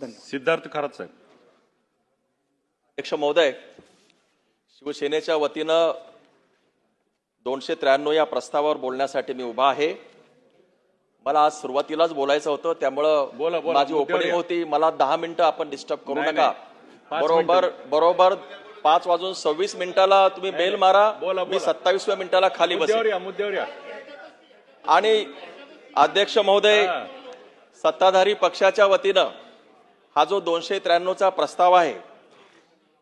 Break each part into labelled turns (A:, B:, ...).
A: धन्यवाद.
B: सिद्धार्थ खरात साहेब.
C: अध्यक्ष महोदय शिवसेनेच्या वतीनं दोनशे त्र्याण्णव या प्रस्तावावर बोलण्यासाठी मी उभा आहे. मला आज सुरुवातीलाच बोलायचं होतं त्यामुळं माझी ओपनिंग. होती. मला दहा मिनिटं आपण डिस्टर्ब करू नका. बरोबर बरोबर पाच वाजून सव्वीस मिनिटाला तुम्ही बेल मारा.
B: बोला,
C: मी. सत्तावीसव्या मिनिटाला खाली
B: या
C: आणि अध्यक्ष महोदय. सत्ताधारी पक्षाच्या वतीनं हा जो दोनशे त्र्याण्णवचा प्रस्ताव आहे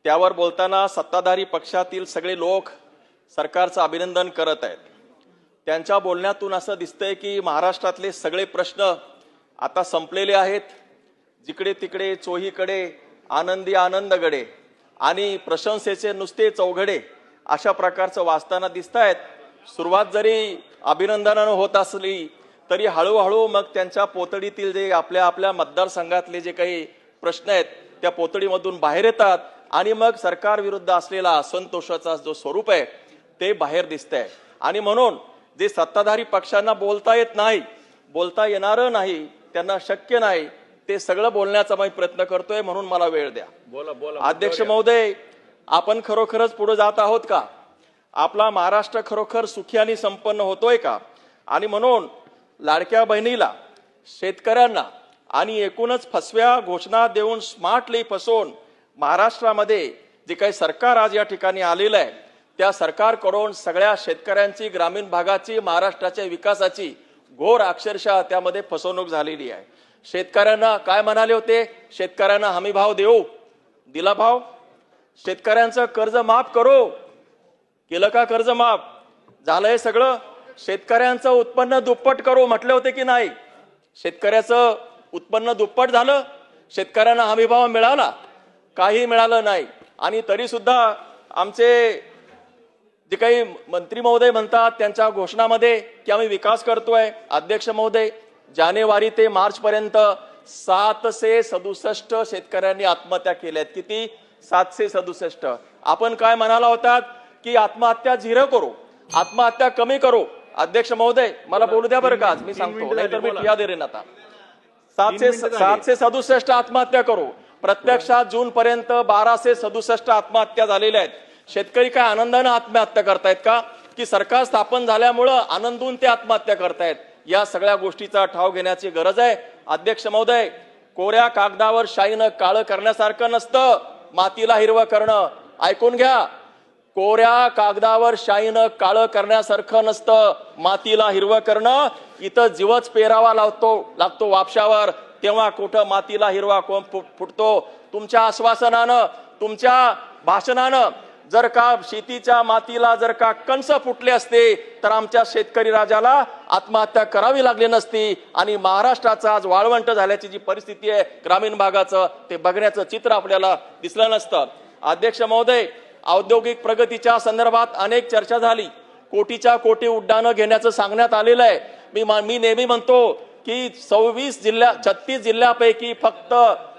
C: त्यावर बोलताना सत्ताधारी पक्षातील सगळे लोक सरकारचं अभिनंदन करत आहेत. त्यांच्या बोलण्यातून असं दिसतंय की महाराष्ट्रातले सगळे प्रश्न आता संपलेले आहेत. जिकडे तिकडे चोहीकडे आनंदी आनंदगडे आणि प्रशंसेचे नुसते चौघडे अशा प्रकारचं वाचताना दिसत आहेत सुरुवात जरी अभिनंदनानं होत असली तरी हळूहळू मग त्यांच्या पोतडीतील जे आपल्या आपल्या मतदारसंघातले जे काही प्रश्न आहेत त्या पोतडीमधून बाहेर येतात आणि मग सरकार विरुद्ध असलेला असंतोषाचा जो स्वरूप आहे ते बाहेर दिसतंय. आणि म्हणून जे सत्ताधारी पक्षांना बोलता येत नाही बोलता येणारं नाही त्यांना शक्य नाही ते सगळं बोलण्याचा मी प्रयत्न करतोय म्हणून मला वेळ द्या.
B: बोला बोला
C: अध्यक्ष महोदय आपण खरोखरच पुढे जात आहोत का? आपला महाराष्ट्र खरोखर सुखी आणि संपन्न होतोय का? आणि म्हणून लाडक्या बहिणीला शेतकऱ्यांना आणि एकूणच फसव्या घोषणा देऊन स्मार्टली फसवून महाराष्ट्रामध्ये जे काही सरकार आज या ठिकाणी आलेलं आहे त्या सरकारकडून सगळ्या शेतकऱ्यांची ग्रामीण भागाची महाराष्ट्राच्या विकासाची घोर अक्षरशः त्यामध्ये फसवणूक झालेली आहे. शेतकऱ्यांना काय म्हणाले होते? शेतकऱ्यांना हमी भाव देऊ. दिला भाव. शेतकऱ्यांचं कर्ज माफ करू. केलं का कर्ज माफ? झालंय सगळं. शेतकऱ्यांचं उत्पन्न दुप्पट करू म्हटले होते की नाही? शेतकऱ्याचं उत्पन्न दुप्पट झालं शेतकऱ्यांना हमी भाव मिळाला. काही मिळालं नाही. आणि तरी सुद्धा आमचे जे काही मंत्री महोदय म्हणतात त्यांच्या घोषणामध्ये की आम्ही विकास करतोय अध्यक्ष महोदय जानेवारी ते मार्च पर्यंत सातशे सदुसष्ट शेतकऱ्यांनी आत्महत्या केल्या आहेत. किती? सातशे सदुसष्ट. आपण काय म्हणाला होतात की आत्महत्या झिरो करू आत्महत्या कमी करू. अध्यक्ष महोदय मला बोलू द्या बरं का मी सांगतो. नाहीतर मी ठिया देईन आता. सातशे. सातशे सदुसष्ट आत्महत्या करू. प्रत्यक्षात जून पर्यंत बाराशे सदुसष्ट आत्महत्या झालेल्या आहेत. शेतकरी काय आनंदानं आत्महत्या करतायत का? की सरकार स्थापन झाल्यामुळं आनंदून ते आत्महत्या करतायत? या सगळ्या गोष्टीचा ठाव घेण्याची गरज आहे. अध्यक्ष महोदय कोऱ्या कागदावर शाईनं काळं करण्यासारखं नसतं. मातीला हिरवं करणं. ऐकून घ्या. कोऱ्या कागदावर शाईनं काळं करण्यासारखं नसतं. मातीला हिरवं करणं. इथं जीवच पेरावा लावतो लागतो वापशावर. तेव्हा कुठं मातीला हिरवा कोंब फुट- फुटतो. तुमच्या आश्वासनानं तुमच्या भाषणानं जर का शेतीच्या मातीला जर का कंस फुटले असते तर आमच्या शेतकरी राजाला आत्महत्या करावी लागली नसती. आणि महाराष्ट्राचं आज वाळवंट झाल्याची जी परिस्थिती आहे ग्रामीण भागाचं ते बघण्याचं चित्र आपल्याला दिसलं नसतं. अध्यक्ष महोदय औद्योगिक प्रगतीच्या संदर्भात अनेक चर्चा झाली. कोटीच्या कोटी उड्डाणं घेण्याचं सांगण्यात आलेलं आहे. मी मी नेहमी म्हणतो की सव्वीस जिल्ह्या छत्तीस जिल्ह्यापैकी फक्त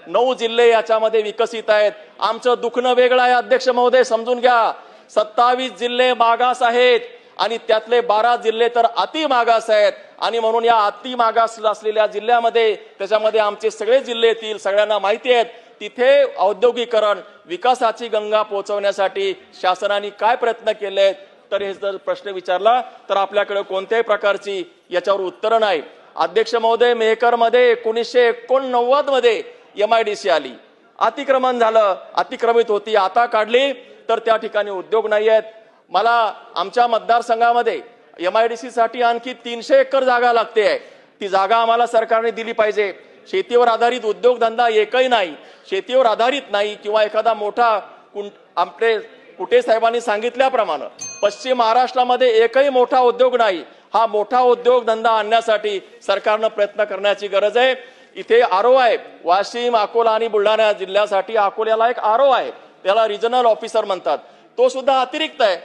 C: नऊ जिल्हे याच्यामध्ये विकसित आहेत. आमचं दुखणं वेगळं आहे अध्यक्ष महोदय समजून घ्या. सत्तावीस जिल्हे मागास आहेत आणि त्यातले बारा जिल्हे तर अति मागास आहेत. आणि म्हणून या अति मागास असलेल्या जिल्ह्यामध्ये त्याच्यामध्ये आमचे सगळे जिल्हे येतील सगळ्यांना माहिती आहेत. तिथे औद्योगिकरण विकासाची गंगा पोहोचवण्यासाठी शासनाने काय प्रयत्न केले तर हे जर प्रश्न विचारला तर आपल्याकडे कोणत्याही प्रकारची याच्यावर उत्तरं नाही. अध्यक्ष महोदय मेहकरमध्ये एकोणीसशे एकोणनव्वदमध्ये एम आय डी सी आली. अतिक्रमण झालं अतिक्रमित होती आता काढली तर त्या ठिकाणी उद्योग नाही आहेत. मला आमच्या मतदारसंघामध्ये एम आय डी सी साठी आणखी तीनशे एकर जागा लागते आहे. ती जागा आम्हाला सरकारने दिली पाहिजे. शेतीवर आधारित उद्योगधंदा एकही नाही. शेतीवर आधारित नाही किंवा एखादा मोठा कुं- आपले कुटे साहेबांनी सांगितल्याप्रमाणे. पश्चिम महाराष्ट्रामध्ये एकही मोठा उद्योग नाही. हा मोठा उद्योगधंदा आणण्यासाठी सरकारनं प्रयत्न करण्याची गरज आहे. इथे आरो आहे. वाशिम अकोला आणि बुलढाणा जिल्ह्यासाठी अकोल्याला एक आरो आहे. त्याला रिजनल ऑफिसर म्हणतात. तो सुद्धा अतिरिक्त आहे.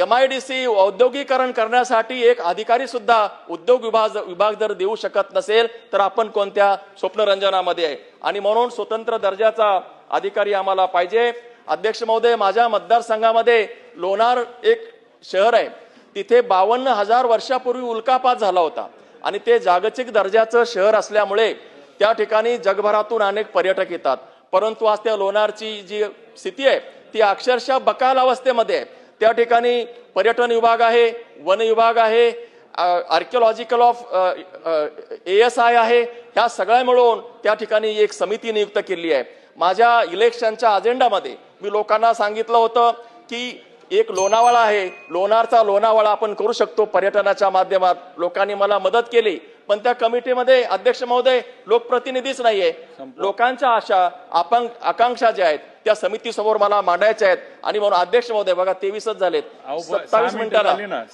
C: एम आय डी सी औद्योगिकरण करण्यासाठी एक अधिकारी सुद्धा उद्योग विभाग विभाग जर देऊ शकत नसेल तर आपण कोणत्या स्वप्नरंजनामध्ये आहे? आणि म्हणून स्वतंत्र दर्जाचा अधिकारी आम्हाला पाहिजे. अध्यक्ष महोदय माझ्या मतदारसंघामध्ये लोणार एक शहर आहे. तिथे बावन्न हजार वर्षापूर्वी उल्कापात झाला होता आणि ते जागतिक दर्जाचं शहर असल्यामुळे त्या ठिकाणी जगभरातून अनेक पर्यटक येतात. परंतु आज त्या लोणारची जी स्थिती आहे ती अक्षरशः बकाल अवस्थेमध्ये आहे. त्या ठिकाणी पर्यटन विभाग आहे वन विभाग आहे archaeological of A S I आहे. ह्या सगळ्या मिळून त्या ठिकाणी एक समिती नियुक्त केली आहे. माझ्या इलेक्शनच्या अजेंडामध्ये मी लोकांना सांगितलं होतं की एक लोणावळा आहे. लोणारचा लोणावळा आपण करू शकतो पर्यटनाच्या माध्यमात. लोकांनी मला मदत केली. पण त्या कमिटीमध्ये अध्यक्ष महोदय लोकप्रतिनिधीच नाहीये. लोकांच्या आशा आपण आकांक्षा ज्या आहेत त्या समितीसमोर मला मांडायच्या आहेत. आणि म्हणून अध्यक्ष महोदय बघा तेवीसच झालेत. सत्तावीस मिनिटाला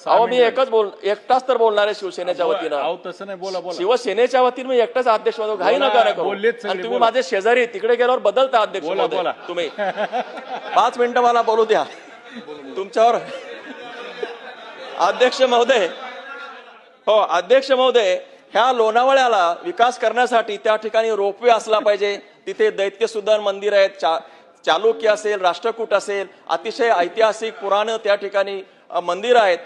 C: अहो मी एकच बोल एकटाच तर बोलणार आहे शिवसेनेच्या वतीनं.
A: अहो तसं नाही. बोला बोला.
C: शिवसेनेच्या वतीनं मी एकटाच अध्यक्ष महोदय घाई नका करू. आणि तुम्ही. माझे शेजारी तिकडे गेल्यावर बदलता अध्यक्ष महोदय. तुम्ही. पाच मिनिटं मला बोलू द्या. तुमच्यावर अध्यक्ष महोदय हो अध्यक्ष महोदय ह्या लोणावळ्याला विकास करण्यासाठी त्या ठिकाणी रोपवे असला पाहिजे. तिथे दैत्य सुदन मंदिर आहेत चालुक्य असेल राष्ट्रकूट असेल अतिशय ऐतिहासिक पुराण त्या ठिकाणी मंदिर आहेत.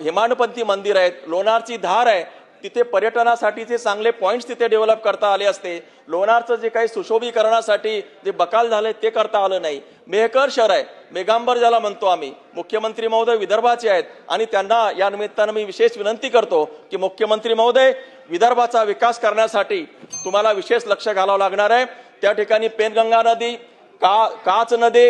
C: हिमानपंथी मंदिर आहेत लोणारची धार आहे. तिथे पर्यटनासाठीचे चांगले पॉईंट्स तिथे डेव्हलप करता आले असते. लोणारचं जे काही सुशोभीकरणासाठी जे बकाल झाले ते करता आलं नाही. मेहकर शहर आहे. मेघांबर ज्याला म्हणतो आम्ही. मुख्यमंत्री महोदय विदर्भाचे आहेत आणि त्यांना या निमित्तानं मी विशेष विनंती करतो की मुख्यमंत्री महोदय विदर्भाचा विकास करण्यासाठी तुम्हाला विशेष लक्ष घालावं लागणार आहे. त्या ठिकाणी पेनगंगा नदी का काच नदी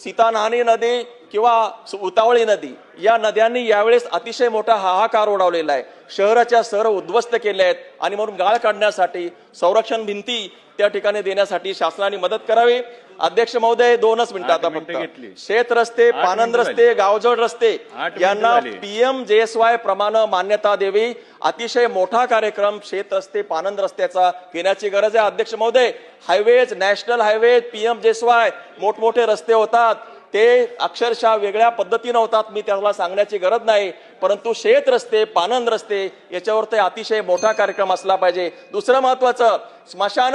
C: सीतानहानी नदी किंवा उतावळी नदी. या नद्यांनी यावेळेस अतिशय मोठा हाहाकार उडवलेला आहे. शहराच्या शहर उद्ध्वस्त केले आहेत आणि म्हणून गाळ काढण्यासाठी संरक्षण भिंती त्या ठिकाणी देण्यासाठी शासनाने मदत करावी. अध्यक्ष महोदय दोनच मिनिटं आता फक्त. शेत रस्ते पानंद रस्ते गावजोड रस्ते यांना. पीएम जेएसवाय प्रमाणे मान्यता द्यावी अतिशय मोठा कार्यक्रम शेत रस्ते पानंद रस्त्याचा घेण्याची गरज आहे. अध्यक्ष महोदय highways national highway PM JSY मोठमोठे रस्ते होतात. ते अक्षरशः वेगळ्या पद्धतीनं होतात मी त्याला सांगण्याची गरज नाही. परंतु शेत रस्ते पानंद रस्ते याच्यावर ते अतिशय मोठा कार्यक्रम असला पाहिजे. दुसरं महत्वाचं स्मशान.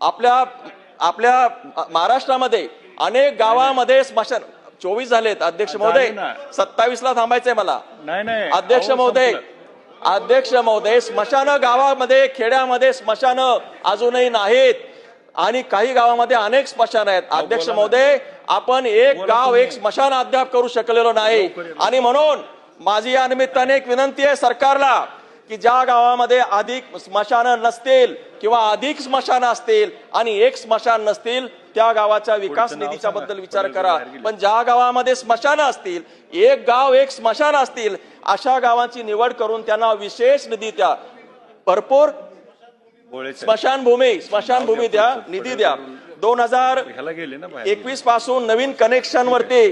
C: आपल्या आपल्या महाराष्ट्रामध्ये अनेक गावामध्ये स्मशान चोवीस झालेत. अध्यक्ष महोदय. सत्तावीस ला थांबायचंय मला.
A: नाही नाही.
C: अध्यक्ष महोदय. अध्यक्ष महोदय स्मशान गावामध्ये खेड्यामध्ये स्मशान अजूनही नाहीत. आणि काही गावामध्ये अनेक स्मशान आहेत अध्यक्ष. महोदय आपण एक गाव. एक स्मशान अद्याप करू शकलेलो नाही. आणि म्हणून माझी या निमित्ताने एक विनंती आहे सरकारला की ज्या गावामध्ये अधिक स्मशान नसतील किंवा अधिक स्मशान असतील आणि एक स्मशान नसतील त्या गावाच्या विकास निधीच्या. बद्दल विचार करा. पण ज्या गावामध्ये स्मशान असतील एक गाव एक स्मशान असतील अशा गावांची निवड करून त्यांना विशेष निधी द्या भरपूर. स्मशानभूमी स्मशानभूमी द्या निधी द्या. दोन हजार एकवीसपासून नवीन कनेक्शन वरती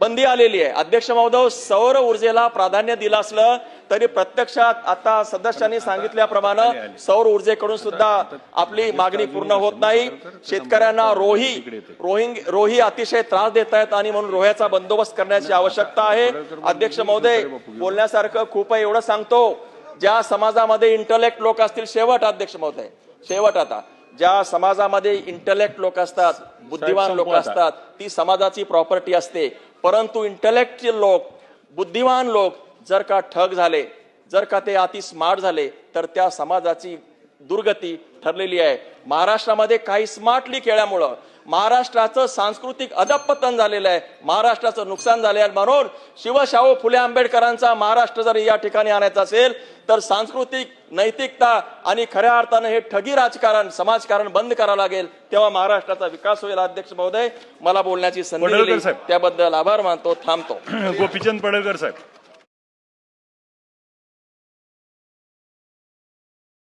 C: बंदी आलेली आहे. अध्यक्ष महोदय सौर ऊर्जेला प्राधान्य दिलं असलं तरी प्रत्यक्षात आता सदस्यांनी सांगितल्याप्रमाणे सौर ऊर्जेकडून सुद्धा आपली मागणी पूर्ण होत नाही. शेतकऱ्यांना रोही रोहिंग रोही अतिशय त्रास देत आहेत आणि म्हणून रोह्याचा बंदोबस्त करण्याची आवश्यकता आहे. अध्यक्ष महोदय बोलण्यासारखं खूप आहे एवढं सांगतो. ज्या समाजामध्ये इंटलेक्ट लोक असतील शेवट अध्यक्ष महोदय. शेवट आता. ज्या समाजामध्ये इंटलेक्ट लोक असतात बुद्धिमान लोक. असतात ती समाजाची प्रॉपर्टी असते. परंतु इंटलेक्च्युअल लोक बुद्धिमान लोक जर का ठग झाले जर का ते अति स्मार्ट झाले तर त्या समाजाची दुर्गती ठरलेली आहे. महाराष्ट्रामध्ये काही स्मार्टली केल्यामुळं महाराष्ट्राचं सांस्कृतिक अधपतन झालेलं आहे. महाराष्ट्राचं नुकसान झाले आहे म्हणून शिवशाहू फुले आंबेडकरांचा महाराष्ट्र जर या ठिकाणी आणायचा असेल तर सांस्कृतिक नैतिकता आणि खऱ्या अर्थानं हे ठगी राजकारण समाजकारण बंद करावं लागेल. तेव्हा महाराष्ट्राचा विकास होईल अध्यक्ष महोदय. मला बोलण्याची संधी. त्याबद्दल आभार मानतो थांबतो.
A: गोपीचंद पडळकर साहेब.